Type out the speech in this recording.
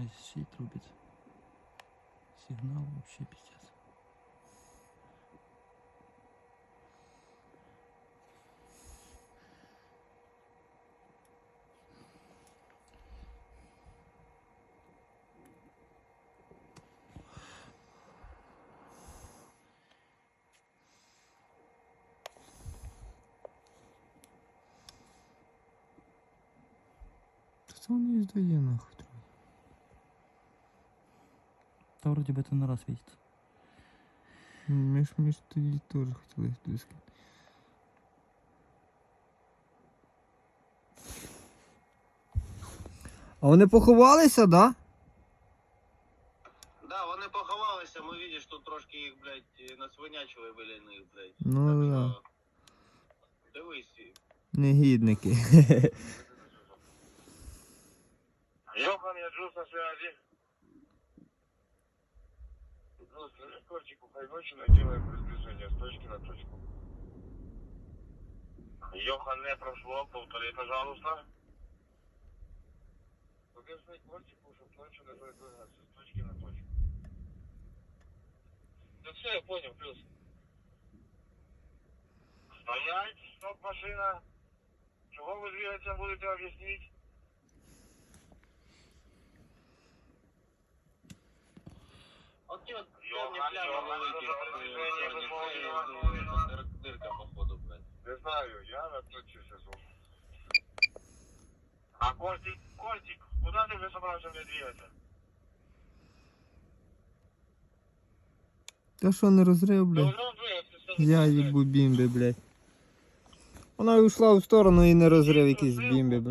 А ще й трубить. Сигнал вообще пиздец. Что он не издає Та вроде бы это на раз светит. Ми ж, ми ж тоді теж хотіли диски. А вони поховалися, да? Да, вони поховалися, ми бачиш, тут трошки їх, блядь, насвинячили біля них, блядь. Ну Так да. що, Дивись. Негідники. Йохан, я Джус на скажи Корчику, Хайночина делаем приближение с точки на точку. Йохан, не прошло, повтори, пожалуйста. Покажи Корчику, чтобы ночью на двигаться с точки на точку. Да все, я понял, плюс. Стоять, стоп, машина. Чего вы двигаться будете объяснить? От ті от Йохан, темні плями Йохан, великі, що за е, приближення чорні, виходить, це, Йохан, е, Йохан? дир- дирка, походу, блядь. Не знаю, я на точке сижу. А Костик, Костик, куда ты мне собрался мне двигаться? Та що не розрив, Да блядь? уже он двигается, все Я їбу бімби, блядь. Вона ушла в сторону і не розрив якийсь бімби, блядь.